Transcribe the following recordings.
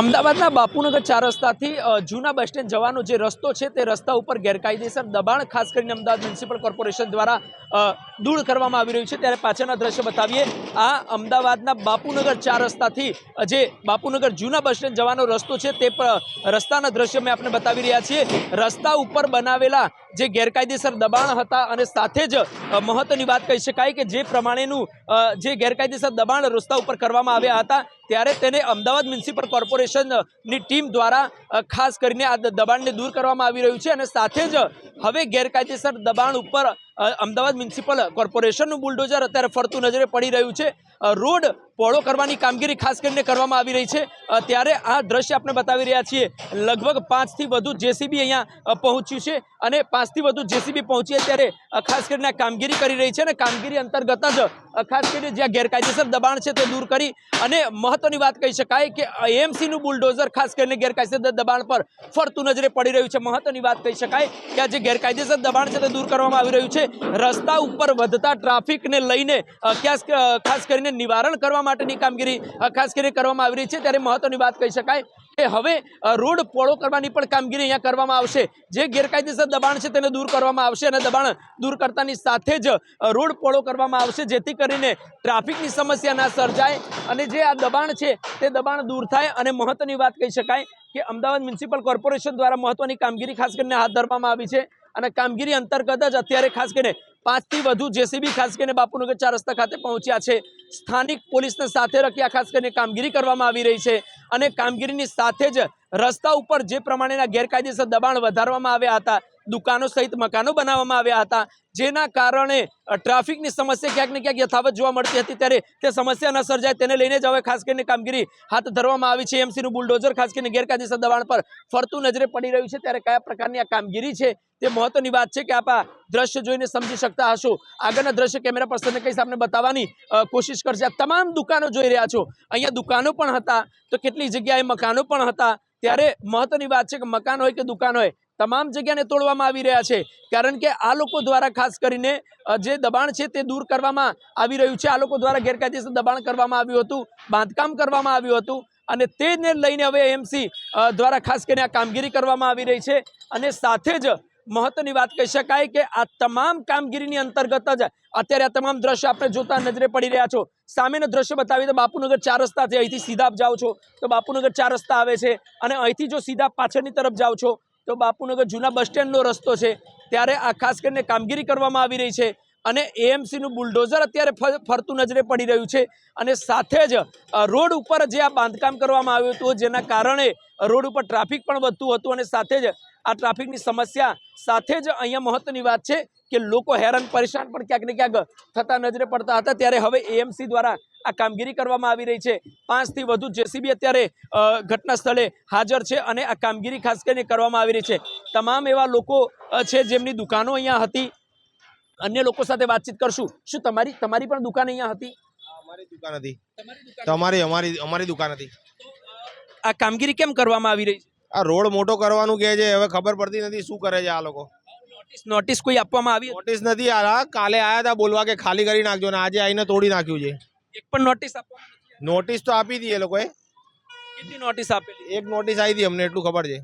અમદાવાદના બાપુનગર ચાર રસ્તાથી જૂના બસ સ્ટેન્ડ જવાનો જે રસ્તો છે તે રસ્તા ઉપર ગેરકાયદેસર દબાણ, ખાસ કરીને અમદાવાદ મ્યુનિસિપલ કોર્પોરેશન દ્વારા દૂર કરવામાં આવી રહ્યું છે. ત્યારે પાછળના દ્રશ્ય બતાવીએ, આ અમદાવાદના બાપુનગર ચાર રસ્તાથી જે બાપુનગર જૂના બસ સ્ટેન્ડ જવાનો રસ્તો છે તે રસ્તાના દ્રશ્ય મેં આપને બતાવી રહ્યા છીએ. રસ્તા ઉપર બનાવેલા જે ગેરકાયદેસર દબાણ હતા અને સાથે જ મહત્ત્વની વાત કહી શકાય કે જે પ્રમાણેનું જે ગેરકાયદેસર દબાણ રસ્તા ઉપર કરવામાં આવ્યા હતા, ત્યારે તેને અમદાવાદ મ્યુનિસિપલ કોર્પોરેશનની ટીમ દ્વારા ખાસ કરીને આ દબાણને દૂર કરવામાં આવી રહ્યું છે અને સાથે જ હવે ગેરકાયદેસર દબાણ ઉપર અમદાવાદ મ્યુનિસિપલ કોર્પોરેશનનું બુલડોઝર અત્યારે ફરતું નજરે પડી રહ્યું છે. રોડ પહોળો કરવાની કામગીરી ખાસ કરીને કરવામાં આવી રહી છે. ત્યારે આ દ્રશ્ય આપણે બતાવી રહ્યા છીએ. લગભગ પાંચથી વધુ જેસીબી અહીંયા પહોંચ્યું છે અને પાંચથી વધુ જેસીબી પહોંચી ત્યારે ખાસ કરીને કામગીરી કરી રહી છે અને કામગીરી અંતર્ગત જ ખાસ કરીને જ્યાં ગેરકાયદેસર દબાણ છે તે દૂર કરી અને મહત્વની વાત કહી શકાય કે એએમસીનું બુલડોઝર ખાસ કરીને ગેરકાયદેસર દબાણ પર ફરતું નજરે પડી રહ્યું છે. મહત્વની વાત કહી શકાય કે આ ગેરકાયદેસર દબાણ છે તે દૂર કરવામાં આવી રહ્યું છે. રસ્તા ઉપર વધતા ટ્રાફિકને લઈને ખાસ કરીને નિવારણ કરવા માટેની કામગીરી ખાસ કરીને કરવામાં આવી રહી છે. ત્યારે મહત્વની વાત કહી શકાય કે હવે રોડ પોળો કરવાની પણ કામગીરી અહીંયા કરવામાં આવશે. જે ગેરકાયદેસર દબાણ છે તેને દૂર કરવામાં આવશે અને દબાણ દૂર કરતાની સાથે જ રોડ પોળો કરવામાં આવશે, જેથી કરીને ટ્રાફિકની સમસ્યા ના સર્જાય અને જે આ દબાણ છે તે દબાણ દૂર થાય અને મહત્વની વાત કહી શકાય કે અમદાવાદ મ્યુનિસિપલ કોર્પોરેશન દ્વારા મહત્વની કામગીરી ખાસ કરીને હાથ ધરવામાં આવી છે અને કામગીરી અંતર્ગત જ અત્યારે ખાસ કરીને પાંચથી વધુ જેસીબી ખાસ કરીને બાપુનગર ચાર રસ્તા ખાતે પહોંચ્યા છે. સ્થાનિક પોલીસને સાથે રાખી આ ખાસ કરીને કામગીરી કરવામાં આવી રહી છે. અને કામગીરીની સાથે જ રસ્તા ઉપર જે પ્રમાણેના ગેરકાયદેસર દબાણ વધારવામાં આવ્યા હતા દુકાનો સહિત મકાનો બનાવવામાં આવ્યા હતા. જેના કારણે ટ્રાફિકની સમસ્યા ક્યાંક ને ક્યાંક યથાવત જોવા મળતી હતી. ત્યારે તે સમસ્યા ન સર્જાય તેને લઈને જ હવે ખાસ કરીને કામગીરી હાથ ધરવામાં આવી છે. એમસીનું બુલડોઝર ખાસ કરીને ગેરકાયદેસર દબાણ પર ફરતું નજરે પડી રહ્યું છે. ત્યારે કયા પ્રકારની આ કામગીરી છે તે મહત્વની વાત છે કે આપ દ્રશ્ય જોઈને સમજી શકતા હશો. આગળના દ્રશ્ય કેમેરા પર્સનને કહીશ આપણે બતાવવાની કોશિશ કરશે. આ તમામ દુકાનો જોઈ રહ્યા છો. અહીંયા દુકાનો પણ હતા, તો કેટલી જગ્યાએ મકાનો પણ હતા. ત્યારે મહત્વની વાત છે કે મકાન હોય કે દુકાન હોય તમામ જગ્યાને તોડવામાં આવી રહ્યા છે. કારણ કે આ લોકો દ્વારા ખાસ કરીને જે દબાણ છે તે દૂર કરવામાં આવી રહ્યું છે. આ લોકો દ્વારા ગેરકાયદેસર દબાણ કરવામાં આવ્યું હતું, બાંધકામ કરવામાં આવ્યું હતું અને તેને લઈને હવે એમસી દ્વારા ખાસ કરીને આ કામગીરી કરવામાં આવી રહી છે. અને સાથે જ મહત્વની વાત કહી શકાય કે આ તમામ કામગીરીની અંતર્ગત જ અત્યારે આ તમામ દ્રશ્ય આપણે જોતા નજરે પડી રહ્યા છો. સામેનું દ્રશ્ય બતાવી તો બાપુનગર ચાર રસ્તા છે. અહીંથી સીધા જાઓ છો તો બાપુનગર ચાર રસ્તા આવે છે અને અહીંથી જો સીધા પાછળની તરફ જાઓ છો તો બાપુનગર જૂના બસ સ્ટેન્ડનો રસ્તો છે. ત્યારે આ ખાસ કરીને કામગીરી કરવામાં આવી રહી છે અને એએમસીનું બુલડોઝર અત્યારે ફર- ફરતું નજરે પડી રહ્યું છે. અને સાથે જ રોડ ઉપર જે આ બાંધકામ કરવામાં આવ્યું હતું, જેના કારણે રોડ ઉપર ટ્રાફિક પણ વધતું હતું અને સાથે જ આ ટ્રાફિકની સમસ્યા સાથે જ અહીંયા મહત્વની વાત છે કે લોકો હેરાન પરેશાન પણ ક્યાંક ને ક્યાંક થતા નજરે પડતા હતા. ત્યારે હવે એએમસી દ્વારા આ કામગીરી કરવામાં આવી રહી છે. પાંચથી વધુ જેસીબી અત્યારે ઘટના સ્થળે હાજર છે અને આ કામગીરી ખાસ કરીને કરવામાં આવી રહી છે. તમામ એવા લોકો છે જેમની દુકાનો અહીંયા હતી. અન્ય લોકો સાથે વાતચીત કરશું. શું તમારી તમારી પણ દુકાન અહીંયા હતી? અમારી દુકાન હતી. તમારી અમારી અમારી દુકાન હતી. આ કામગીરી કેમ કરવામાં આવી રહી છે? આ રોડ મોટો કરવાનું કહે છે હવે ખબર પડતી નથી શું કરે છે આ લોકો. નોટિસ કોઈ આપવામાં આવી નોટિસ નથી આ કાલે આયા હતા બોલવા કે ખાલી કરી નાખજો ને આજે આવીને તોડી નાખ્યું છે. એક પણ નોટિસ નોટિસ તો આપી હતી એ લોકોએ? કેટલી નોટિસ આપેલી? એક નોટિસ આવી હતી અમને એટલું ખબર છે.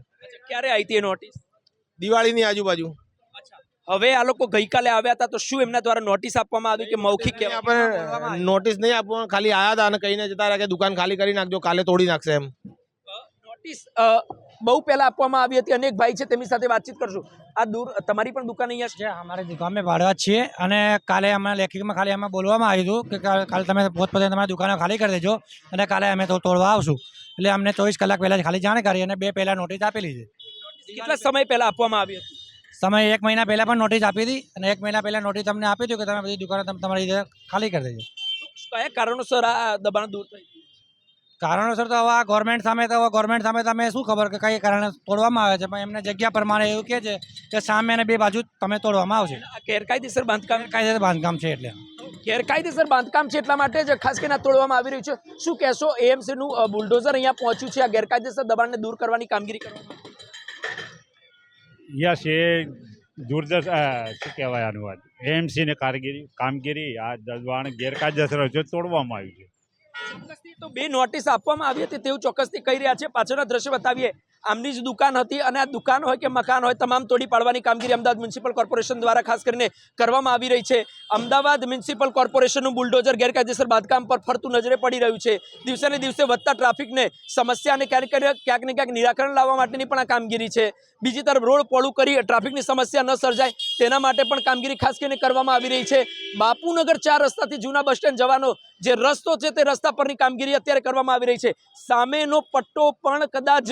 ક્યારે આવી હતી એ નોટિસ દિવાળીની આજુબાજુ. હવે આ લોકો ગઈકાલે આવ્યા હતા તો શું એમના દ્વારા નોટિસ આપવામાં આવી કે મૌખિક આપણે નોટિસ નહીં આપવામાં ખાલી આયા હતા અને કહીને જતા રહ્યા કે દુકાન ખાલી કરી નાખજો કાલે તોડી નાખશે એમ. નોટિસ બહુ પહેલા આપવામાં આવી હતી. અનેક ભાઈ છે તેમની સાથે વાતચીત કરશું. આ દૂર તમારી પણ દુકાન અહીંયા છે? અમારી દુકાન અમે ભાડવા છીએ. અને કાલે અમારા લેખિકમાં ખાલી અમે બોલવામાં આવ્યું હતું કે કાલે તમે પોતપોતે તમારી દુકાનો ખાલી કરી દેજો અને કાલે અમે તો તોડવા આવશું. એટલે અમને ચોવીસ કલાક પહેલાં ખાલી જાણ કરી અને બે પહેલાં નોટિસ આપેલી છે. કેટલા સમય પહેલાં આપવામાં આવી હતી? સમય એક મહિના પહેલાં પણ નોટિસ આપી હતી અને એક મહિના પહેલાં નોટિસ તમને આપી હતી કે તમે બધી દુકાનો તમે તમારી રીતે ખાલી કરી દેજો. કયા કારણોસર આ દબાણ દૂર થઈ કારણોસર તો હવે આ ગવર્મેન્ટ સામે તો હવે ગવર્મેન્ટ સામે તમે શું ખબર કે કઈ કારણે તોડવામાં આવે છે? પણ એમને જગ્યા પ્રમાણે એવું કહે છે કે સામે અને બે બાજુ તમે તોડવામાં આવશે. આ ગેરકાયદેસર બાંધકામ કાયદેસર બાંધકામ છે એટલે. ગેરકાયદેસર બાંધકામ છે એટલા માટે જ ખાસ કરીને તોડવામાં આવી રહ્યું છે. શું કહેશો એએમસીનું બુલડોઝર અહીંયા પહોંચ્યું છે આ ગેરકાયદેસર દબાણને દૂર કરવાની કામગીરી કરવામાં? યસ એ દૂરદર્શ શું કહેવાય આનું વાત? એએમસીની કારગીરી કામગીરી આ દબાણ ગેરકાયદેસર છે તોડવામાં આવ્યું છે. તો બે નોટિસ આપવામાં આવી હતી તેવું ચોક્કસથી કહી રહ્યા છે. પાછળના દ્રશ્ય બતાવીએ. આમની જ દુકાન હતી અને આ દુકાન હોય કે મકાન હોય, તમામ તોડી પાડવાની કામગીરી અમદાવાદ મ્યુનિસિપલ કોર્પોરેશન દ્વારા ખાસ કરીને કરવામાં આવી રહી છે. અમદાવાદ મ્યુનિસિપલ કોર્પોરેશનનું બુલડોઝર ગેરકાયદેસર બાંધકામ પર ફરતું નજરે પડી રહ્યું છે. દિવસે ને દિવસે વધતા ટ્રાફિકને સમસ્યાને ક્યારેક ક્યાંક ને ક્યાંક નિરાકરણ લાવવા માટેની પણ આ કામગીરી છે. બીજી તરફ રોડ પોળું કરી ટ્રાફિકની સમસ્યા ન સર્જાય, તેના માટે પણ કામગીરી ખાસ કરીને કરવામાં આવી રહી છે. બાપુનગર ચાર રસ્તાથી જૂના બસ સ્ટેન્ડ જવાનો જે રસ્તો છે તે રસ્તા પરની કામગીરી અત્યારે કરવામાં આવી રહી છે. સામેનો પટ્ટો પણ કદાચ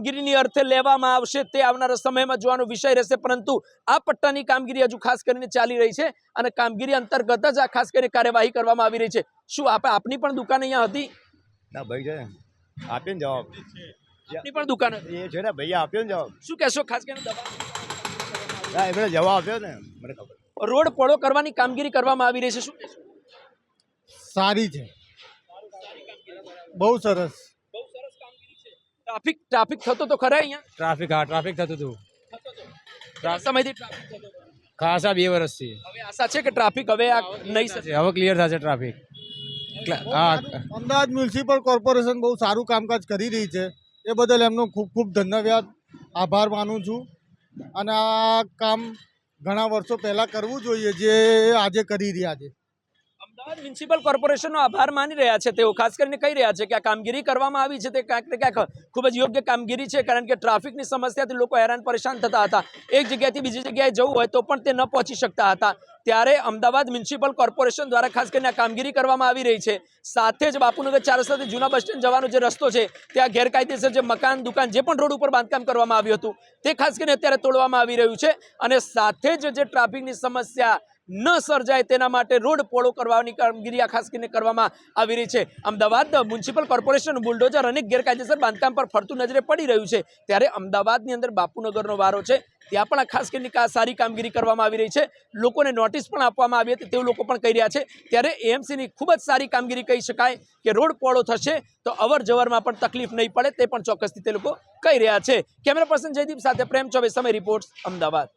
કામગીરીની અર્થે લેવામાં આવશે તે આવનારા સમયમાં જોવાનો વિષય રહેશે પરંતુ આ પટ્ટાની કામગીરી હજુ ખાસ કરીને ચાલી રહી છે અને કામગીરી અંતર્ગત જ આ ખાસ કરીને કાર્યવાહી કરવામાં આવી રહી છે. શું આપણે આપની પણ દુકાન અહીંયા હતી? ના ભાઈ છે. આપ્યો ને જવાબ. આપની પણ દુકાન એ છે ને ભાઈ આપ્યો ને જવાબ. શું કહેશો? ખાસ કરીને દબાણ ના એમણે જવાબ આપ્યો ને મને ખબર. રોડ પડો કરવાની કામગીરી કરવામાં આવી રહી છે શું કહેશો? સારી છે. બહુ સરસ. ટ્રાફિક ટ્રાફિક થતો તો ખરા અહીંયા? ટ્રાફિક હા ટ્રાફિક થતું હતું. સમયથી ટ્રાફિક થતો હતો? ખાસા બે વર્ષથી હવે આશા છે કે ટ્રાફિક હવે આ નહીં થશે? હવે ક્લિયર થશે ટ્રાફિક હા. અમદાવાદ મ્યુનિસિપલ કોર્પોરેશન બહુ સારું કામકાજ કરી રહી છે. એ બદલ એમનો ખૂબ ખૂબ ધન્યવાદ. આભાર માનું છું. અને આ કામ ઘણા વર્ષો પહેલાં કરવું જોઈએ જે આજે કરી રહ્યા છે. અમદાવાદ મ્યુનિસિપલ કોર્પોરેશનનો આભાર માની રહ્યા છે. તેઓ ખાસ કરીને કહી રહ્યા છે કે આ કામગીરી કરવામાં આવી છે. તે ક્યાંક ને ક્યાંક ખૂબ જ યોગ્ય કામગીરી છે કારણ કે ટ્રાફિકની સમસ્યાથી લોકો હેરાન પરેશાન થતા હતા. એક જગ્યાએથી બીજી જગ્યાએ જવું હોય તો પણ તે ન પહોંચી શકતા હતા. ત્યારે અમદાવાદ મ્યુનિસિપલ કોર્પોરેશન દ્વારા ખાસ કરીને આ કામગીરી કરવામાં આવી રહી છે. સાથે જ બાપુનગર ચાર રસ્તાથી જૂના બસ સ્ટેન્ડ જવાનો જે રસ્તો છે, ત્યાં ગેરકાયદેસર જે મકાન, દુકાન જે પણ રોડ ઉપર બાંધકામ કરવામાં આવ્યું હતું, તે ખાસ કરીને અત્યારે તોડવામાં આવી રહ્યું છે. અને સાથે જ જે ટ્રાફિકની સમસ્યા ન સર્જાય તેના માટે રોડ પોળો કરવાની કામગીરી આ ખાસ કરીને કરવામાં આવી રહી છે. અમદાવાદ મ્યુનિસિપલ કોર્પોરેશન બુલડોઝર અનેક ગેરકાયદેસર બાંધકામ પર ફરતું નજરે પડી રહ્યું છે. ત્યારે અમદાવાદની અંદર બાપુનગરનો વારો છે. ત્યાં પણ ખાસ કરીને સારી કામગીરી કરવામાં આવી રહી છે. લોકોને નોટિસ પણ આપવામાં આવી હતી. તેવું લોકો પણ કહી રહ્યા છે. ત્યારે એએમસીની ખૂબ જ સારી કામગીરી કહી શકાય કે રોડ પોળો થશે તો અવર જવરમાં પણ તકલીફ નહીં પડે તે પણ ચોક્કસથી તે લોકો કહી રહ્યા છે. કેમેરા પર્સન જયદીપ સાથે પ્રેમ ચોબે સમય રિપોર્ટ્સ અમદાવાદ.